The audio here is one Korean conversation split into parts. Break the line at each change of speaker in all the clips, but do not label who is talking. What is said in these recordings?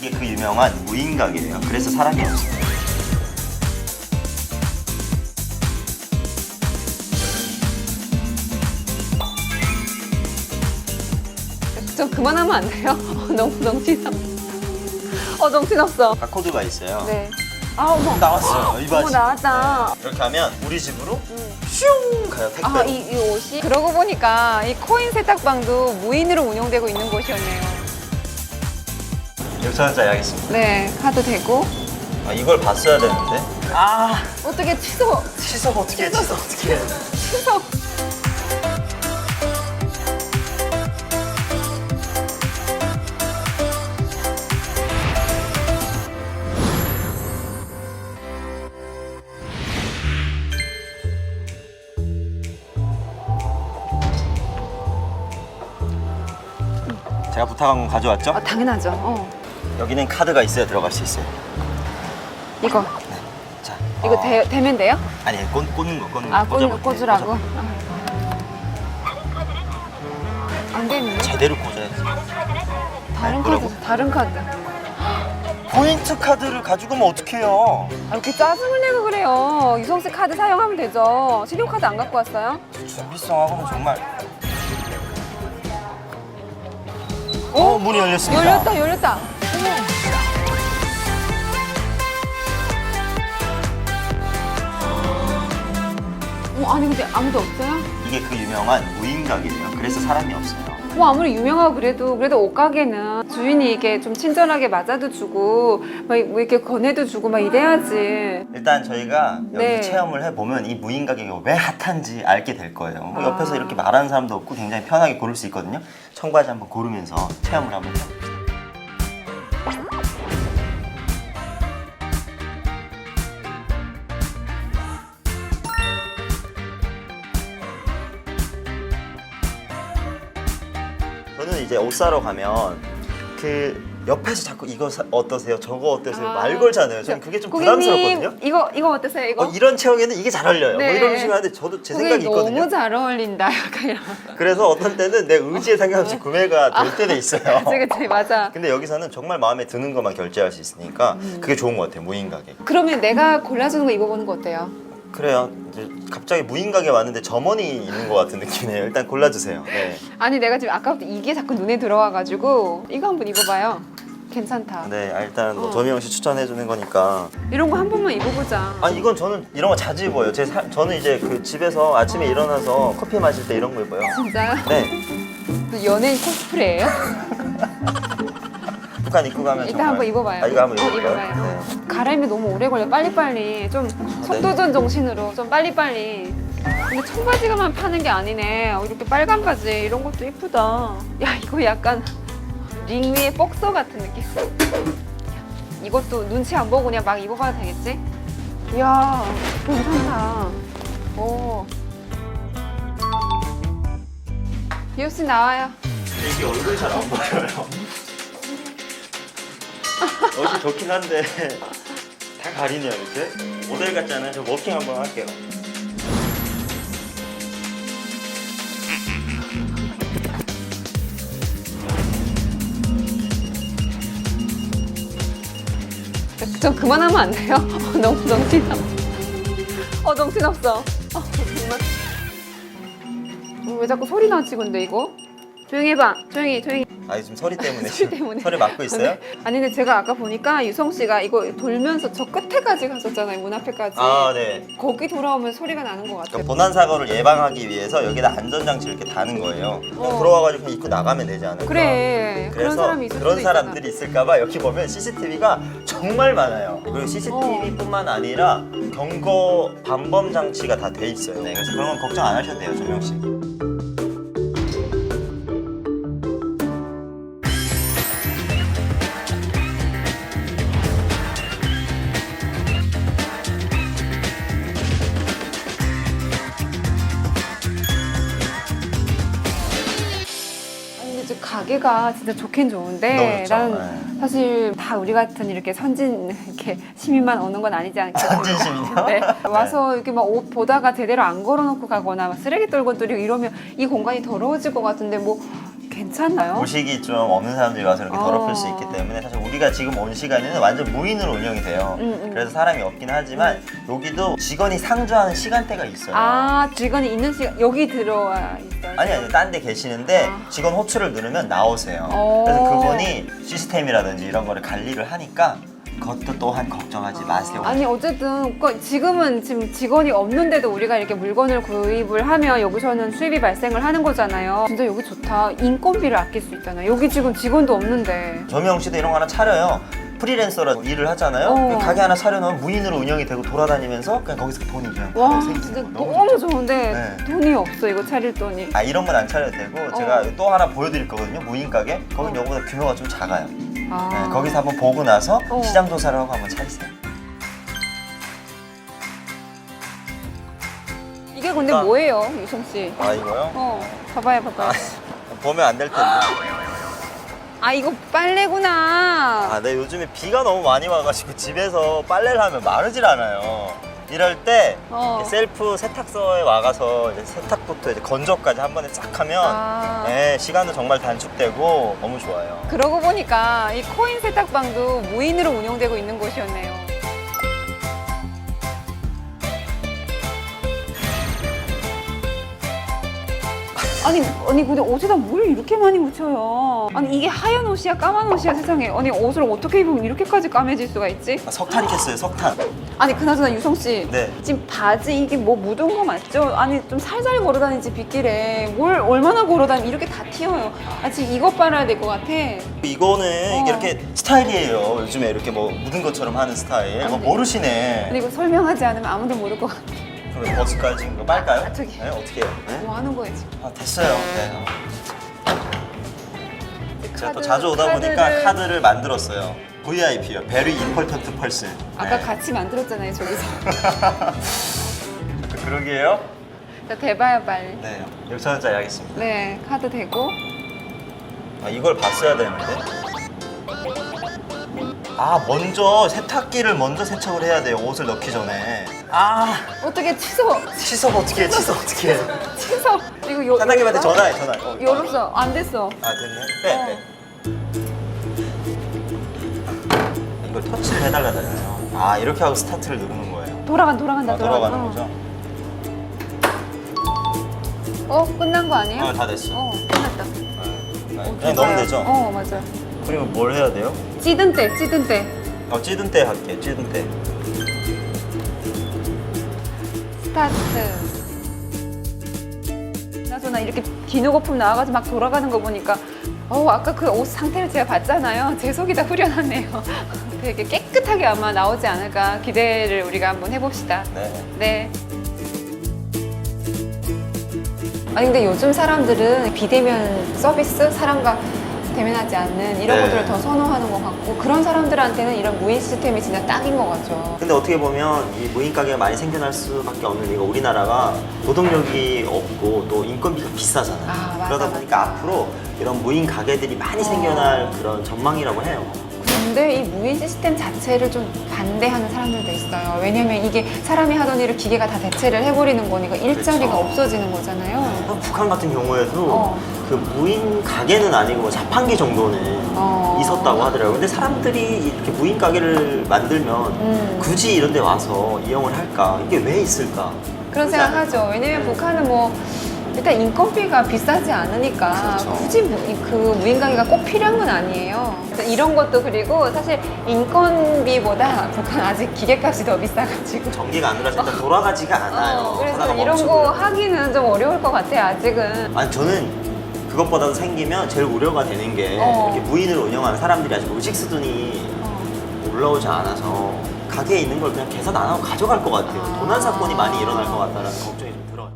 이게 그 유명한 무인 가게예요. 그래서 사람이 없어요.
좀 그만하면 안 돼요? 어, 너무 정신없어. 어, 정신없어.
바코드가 있어요.
네. 아, 어머.
나왔어요. 이 바지.
어머, 나왔다.
네. 이렇게 하면 우리 집으로
음.
슝 가요 택배로.
아, 이, 이 옷이? 그러고 보니까 이 코인 세탁방도 무인으로 운영되고 있는 곳이었네요.
여기서 한잔 하겠습니다.
네, 카드 되고.
아, 이걸 봤어야 되는데. 아
어떻게 취소,
취소 어떻게 해? 취소 어떻게 해?
취소.
제가 부탁한 건 가져왔죠?
아, 당연하죠. 어.
여기는 카드가 있어야 들어갈 수 있어요.
이거,
자,
이거
어,
되, 되면 돼요?
아니 꽂, 꽂는 거 꽂는 거.
아, 꽂,
꽂아볼게요.
꽂으라고?
꽂아볼게요.
아. 안 되는데?
제대로 꽂아야지.
다른
뭐라고?
카드, 다른 카드.
포인트 카드를 가지고 오면 어떡해요?
아, 이렇게 짜증을 내고 그래요. 유성 씨 카드 사용하면 되죠. 신용카드 안 갖고 왔어요?
준비성하고는 정말. 어, 문이 열렸습니다.
열렸다, 열렸다. 어, 아니 근데 아무도 없어요?
이게 그 유명한 무인 가게예요. 그래서 사람이 없어요.
뭐 아무리 유명하고 그래도 그래도 옷가게는 주인이 이렇게 좀 친절하게 맞아도 주고 막뭐 이렇게 권해도 주고 막 이래야지.
일단 저희가 여기
네.
체험을 해보면 이 무인 가게가 왜 핫한지 알게 될 거예요. 뭐
아.
옆에서 이렇게 말하는 사람도 없고 굉장히 편하게 고를 수 있거든요. 청바지 한번 고르면서 체험을 한번 해볼게요. 저는 이제 옷 사러 가면 그 옆에서 자꾸 이거 사- 어떠세요? 저거 어떠세요?
아.
말 걸잖아요. 저는 그게 좀
고객님,
부담스럽거든요.
이거 이거 어떠세요? 이거?
어, 이런 체형에는 이게 잘 어울려요.
네.
뭐 이런 식으로 하는데 저도 제 생각이
고객님
있거든요.
너무 잘 어울린다. 약간 이런.
그래서 어떤 때는 내 의지에 상관없이 구매가 될 때도 있어요.
그치 그치 맞아.
근데 여기서는 정말 마음에 드는 것만 결제할 수 있으니까
음.
그게 좋은 것 같아요. 무인 가게.
그러면 내가 골라주는 거 입어보는 거 어때요?
그래요. 이제 갑자기 무인 가게 왔는데 점원이 있는 것 같은 느낌이에요. 일단 골라주세요. 네.
아니 내가 지금 아까부터 이게 자꾸 눈에 들어와가지고 이거 한번 입어봐요. 괜찮다.
네, 아, 일단 뭐
어.
조미영 씨 추천해 주는 거니까.
이런 거 한 번만 입어보자.
아 이건 저는 이런 거 자주 입어요. 제 사- 저는 이제 그 집에서 아침에 일어나서 커피 마실 때 이런 거 입어요.
진짜요?
네.
그 연예인 코스프레예요?
북한 입고 가면
일단
정말.
한번 입어봐요.
아 이거 한번
어,
입어볼까요?
입어봐요.
네.
갈아입는 너무 오래 걸려. 빨리빨리 좀 속도전 정신으로 좀 빨리빨리. 근데 청바지가만 파는 게 아니네. 어, 이렇게 빨간 바지 이런 것도 예쁘다. 야 이거 약간 링 위에 복서 같은 느낌. 이것도 눈치 안 보고 그냥 막 입어봐도 되겠지? 이야 괜찮다. 오. 유씨 나와요.
이게 얼굴 잘 안 보여요. 옷이 좋긴 한데 다 가리네요 이렇게. 모델 같지 않아요? 저 워킹 한번 할게요.
좀 그만하면 안 돼요? 어, 너무 정신없어. 어, 정신없어. 어, 정말. 어, 왜 자꾸 소리 나지, 근데 이거? 조용히 해봐. 조용히, 조용히.
아 요즘 서리 때문에 지금
때문에.
서리 맞고 있어요?
아니, 근데 제가 아까 보니까 유성 씨가 이거 돌면서 저 끝에까지 갔었잖아요, 문 앞에까지.
아 네.
거기 돌아오면 소리가 나는 것 같아요.
그러니까 본안 사고를 예방하기 위해서 여기다 안전장치 이렇게 다는 거예요. 그냥
어.
들어와가지고 그냥 입고 나가면 되지 않을까?
그래. 그런
그래서
사람이 있을
그런
있잖아.
사람들이 있을까봐 여기 보면 CCTV가 정말 많아요. 그리고 CCTV뿐만 아니라 경고 반범 장치가 다 돼 있어요. 네, 그래서 그런 건 걱정 안 하셔도 돼요, 조명 씨.
저 가게가 진짜 좋긴 좋은데
너무 좋죠.
나는
네.
사실 다 우리 같은 이렇게 선진 이렇게 시민만 오는 건 아니지 않겠습니까?
선진 시민이요?
네. 와서 이렇게 막 옷 보다가 제대로 안 걸어놓고 가거나 막 쓰레기 떨고 또 이러면 이 공간이 더러워질 것 같은데 뭐 괜찮. 괜찮나요?
의식이 좀 없는 사람들이 와서 이렇게 더럽힐 수
어.
있기 때문에 사실 우리가 지금 온 시간에는 완전 무인으로 운영이 돼요.
음, 음.
그래서 사람이 없긴 하지만 여기도 직원이 상주하는 시간대가 있어요.
아 직원이 있는 시간 여기 들어와 있어요.
아니 아니 딴 데 계시는데
아.
직원 호출을 누르면 나오세요.
오.
그래서 그분이 시스템이라든지 이런 거를 관리를 하니까 그것도 또한 걱정하지 마세요.
아니 어쨌든 그 지금은 지금 직원이 없는데도 우리가 이렇게 물건을 구입을 하면 여기서는 수입이 발생을 하는 거잖아요. 진짜 여기 좋다. 인건비를 아낄 수 있잖아요. 여기 지금 직원도 없는데.
조명 씨도 이런 거 하나 차려요. 프리랜서로 일을 하잖아요.
어.
그 가게 하나 차려놓으면 무인으로 운영이 되고 돌아다니면서 그냥 거기서 돈이 그냥
와
바로 생기는
진짜
거.
너무
좋죠.
좋은데
네.
돈이 없어 이거 차릴 돈이.
아 이런 건 안 차려도 되고 제가
어.
또 하나 보여드릴 거거든요. 무인 가게. 거긴
어.
요거보다 규모가 좀 작아요.
아.
네, 거기서 한번 보고 나서
어.
시장 조사를 하고 한번 차리세요.
이게 근데
아.
뭐예요 유성 씨?
아 이거요?
어 봐봐요 봐봐요.
아, 보면 안 될 텐데.
아 이거 빨래구나.
아, 네 요즘에 비가 너무 많이 와가지고 집에서 빨래를 하면 마르질 않아요. 이럴 때
어.
셀프 세탁소에 와가서 이제 세탁부터 이제 건조까지 한 번에 싹 하면
아.
네, 시간도 정말 단축되고 너무 좋아요.
그러고 보니까 이 코인 세탁방도 무인으로 운영되고 있는 곳이었네요. 아니, 아니 근데 옷에다 뭘 이렇게 많이 묻혀요? 아니 이게 하얀 옷이야, 까만 옷이야 세상에. 아니 옷을 어떻게 입으면 이렇게까지 까매질 수가 있지?
아, 석탄이 겠어요, 석탄.
아니 그나저나 유성 씨,
네.
지금 바지 이게 뭐 묻은 거 맞죠? 아니 좀 살살 걸어 다니지 빗길에 뭘 얼마나 걸어 다니 이렇게 다 튀어요. 아 지금 이것 빨아야 될 것 같아.
이거는
어.
이게 이렇게 스타일이에요. 요즘에 이렇게 뭐 묻은 것처럼 하는 스타일. 뭐
네.
모르시네.
그리고 설명하지 않으면 아무도 모를 것 같아.
그럼? 지금 이거 빨까요?
아, 저기.
네, 어떻게 해요? 네?
뭐 하는 거예요 지금?
아, 됐어요. 네. 제가 또
카드-
자주 오다 보니까
카드를-
카드를 만들었어요. VIP요. Very Important Person.
아까
네.
같이 만들었잖아요 저기서.
그러게요.
자 대봐요 빨리.
네. 6천 원짜리 하겠습니다.
네 카드 대고.
아, 이걸 봤어야 되는데. 아, 먼저 세탁기를 먼저 세척을 해야 돼요. 옷을 넣기 전에. 아,
어떻게 취소?
취소 어떻게 해? 취소 어떻게 해?
취소. 이거 요.
사장님한테? 전화해, 전화해. 어,
열었어. 안 됐어.
아, 됐네. 빼,
어.
빼. 이걸 터치를 해달라잖아요. 아, 이렇게 하고 스타트를 누르는 거예요.
돌아간 돌아간다
아,
돌아가.
돌아가는 거죠?
어 끝난 거 아니에요?
어, 다 됐어.
어 끝났다.
네. 그냥 넣으면 되죠?
어 맞아.
그러면 뭘 해야 돼요?
찌든 때 찌든 때.
어, 찌든 때 할게, 찌든 때.
스타트. 나저나 이렇게 기노 거품 나와가지고 막 돌아가는 거 보니까 어 아까 그 옷 상태를 제가 봤잖아요. 제 속이 다 후련하네요. 되게 깨끗하게 아마 나오지 않을까 기대를 우리가 한번 해봅시다.
네.
네. 아니 근데 요즘 사람들은 비대면 서비스 사람과 대면하지 않는 이런
네.
것들을 더 선호하는 것 같고 그런 사람들한테는 이런 무인 시스템이 진짜 딱인 것 같죠.
근데 어떻게 보면 이 무인 가게가 많이 생겨날 수밖에 없는 이유가 우리나라가 노동력이 없고 또 인건비가 비싸잖아요.
아, 맞아,
그러다
맞아.
보니까 앞으로 이런 무인 가게들이 많이 생겨날
어.
그런 전망이라고 해요.
근데 이 무인 시스템 자체를 좀 반대하는 사람들도 있어요. 왜냐면 이게 사람이 하던 일을 기계가 다 대체를 해버리는 거니까 일자리가
그렇죠.
없어지는 거잖아요.
북한 같은 경우에도
어.
그 무인 가게는 아니고 뭐 자판기 정도는
어.
있었다고 하더라고요. 근데 사람들이 이렇게 무인 가게를 만들면
음.
굳이 이런 데 와서 이용을 할까? 이게 왜 있을까?
그런 생각하죠. 왜냐면 북한은 뭐 일단 인건비가 비싸지 않으니까
그렇죠.
굳이 무- 그 무인 가게가 꼭 필요한 건 아니에요. 이런 것도 그리고 사실 인건비보다 북한 아직 기계값이 더 비싸가지고.
전기가 안 들어서 일단 돌아가지가 않아요.
어, 그래서 이런
멈추고
거. 하기는 좀 어려울 것 같아요. 아직은.
아니 저는 그것보다도 생기면 제일 우려가 되는 게
어.
이렇게 무인을 운영하는 사람들이 아직 의식 수준이
어.
올라오지 않아서 가게에 있는 걸 그냥 계산 안 하고 가져갈 것 같아요.
아.
도난 사건이 많이 일어날 것 같다는 걱정이 좀 들어요.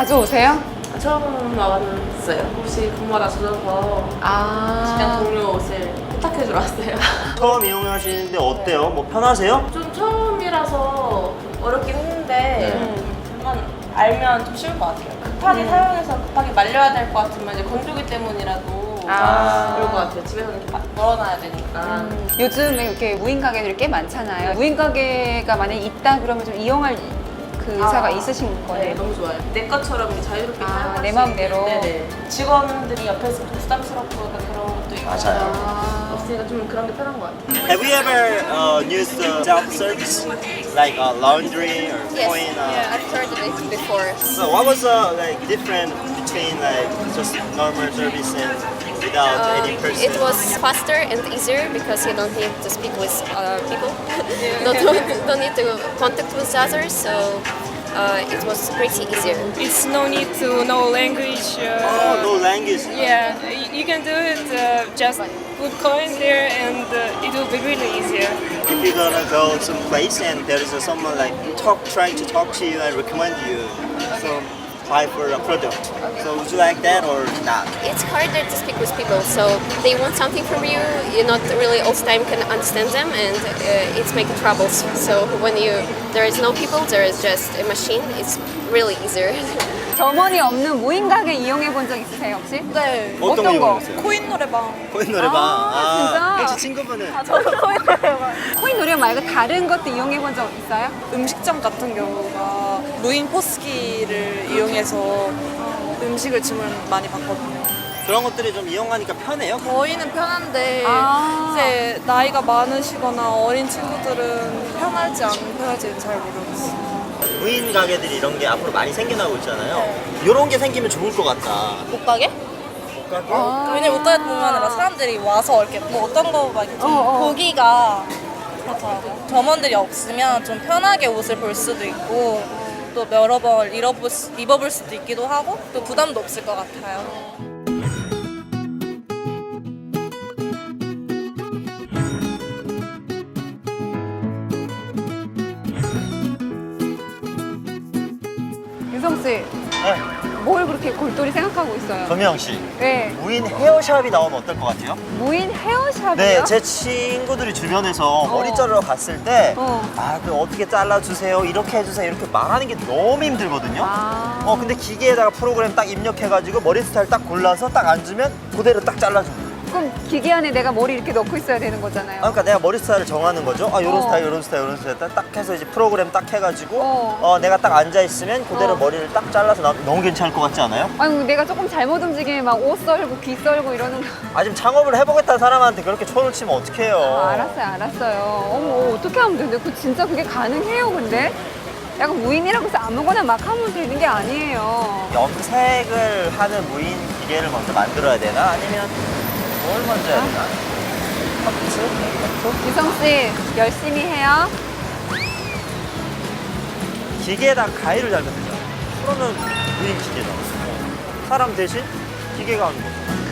자주 오세요?
처음 와봤어요. 혹시 근무하다 주셔서 직장
아.
동료 옷을 부탁해 주러 왔어요.
처음 이용하시는데 어때요? 뭐 편하세요?
좀 처음이라서 어렵긴 했는데
음.
좀만 알면 좀 쉬울 것 같아요. 급하게 사용해서 급하게 말려야 될 것 같으면 이제 건조기 때문이라도
아.
그럴 것 같아요. 집에서 이렇게 막 걸어놔야 되니까.
요즘에 이렇게 무인 가게들이 꽤 많잖아요. 무인 가게가 만약에 있다 그러면 좀 이용할 그 의사가
아.
있으신
네,
거예요?
너무 좋아요. 내 것처럼 자유롭게
아,
사용할
내
수
마음대로.
있는, 네네. 직원들이 옆에서 좀 부담스럽고 약간 그런 것도 있고.
맞아요.
아.
없으니까 좀 그런 게 편한 것 같아요.
Have you ever uh, used uh, self-service like uh, laundry or
Yes,
coin? Uh,
yeah, I've heard of it before.
So what was uh, like different between like just normal service and without
Um,
any person?
it was faster and easier because you don't need to speak with other people. don't, don't, don't need to contact with others, so uh, it was pretty easier.
It's no need to know language. Uh,
Oh, no language.
Yeah, y- you can do it. Uh, just put coins there, and uh, it will be really easier.
If you're gonna go some place and there is uh, someone like talk, trying to talk to you and recommend you some buy for a product. So would you like that or not?
It's harder to speak with people, so they want something from you. You're not really all the time can understand them, and uh, it's making troubles. So when you there is no people, there is just a machine. It's really easier.
점원이 없는 무인 가게 이용해 본 적 있으세요 혹시?
네.
어떤,
어떤
거
거?
코인 노래방.
코인 노래방.
아, 진짜?
혹시 친구분은?
저도 코인 노래방.
코인 노래 말고 다른 것도 이용해 본 적 있어요?
음식점 같은 경우가 무인 포스기를 이용해서 음식을 주문 많이 받거든요.
그런 것들이 좀 이용하니까 편해요?
저희는 편한데
아.
이제 나이가 많으시거나 어린 친구들은 편할지 안 편할지는 잘 모르겠어요.
무인 가게들이 이런 게 앞으로 많이 생겨나고 있잖아요. 이런 게 생기면 좋을 것 같다.
못 가게?
못 가게?
왜냐면 못 가게 보면 막 사람들이 와서 이렇게 뭐 어떤 거막
어, 어.
보기가 그렇더라고요. 점원들이 없으면 좀 편하게 옷을 볼 수도 있고 또 여러 번 잃어볼 수- 입어볼 수도 있기도 하고 또 부담도 없을 것 같아요.
씨,
네.
뭘 그렇게 골똘히 생각하고 있어요?
조미영 씨.
네,
무인 헤어샵이 나오면 어떨 것 같아요?
무인 헤어샵이요?
네, 제 친구들이 주변에서 머리 자르러 갔을 때,
어.
아, 그 어떻게 잘라주세요, 이렇게 해주세요, 이렇게 말하는 게 너무 힘들거든요.
아.
어, 근데 기계에다가 프로그램 딱 입력해가지고 머리 스타일 딱 골라서 딱 앉으면 그대로 딱 잘라줍니 다.
그럼 기계 안에 내가 머리 이렇게 넣고 있어야 되는 거잖아요.
아, 그러니까 내가 머리 스타일을 정하는 거죠. 아, 요런
어.
스타일, 요런 스타일, 요런 스타일 딱, 딱 해서 이제 프로그램 딱 해가지고,
어.
어, 내가 딱 앉아있으면 그대로
어.
머리를 딱 잘라서 나 너무 괜찮을 것 같지 않아요?
아니 내가 조금 잘못 움직이면 막 옷 썰고 귀 썰고 이러는 거.
아, 지금 창업을 해보겠다는 사람한테 그렇게 촌을 치면 어떡해요.
아, 알았어요, 알았어요. 어머, 어떻게 하면 되는데? 그 진짜 그게 가능해요, 근데? 약간 무인이라고 해서 아무거나 막 하면 되는 게 아니에요.
염색을 하는 무인 기계를 먼저 만들어야 되나? 아니면 뭘 먼저 해야 되나? 커트?
유성 씨 열심히 해요.
기계에다 가위를 달면 되잖아. 그러면 무인 기계잖아. 사람 대신 기계가 하는 거죠.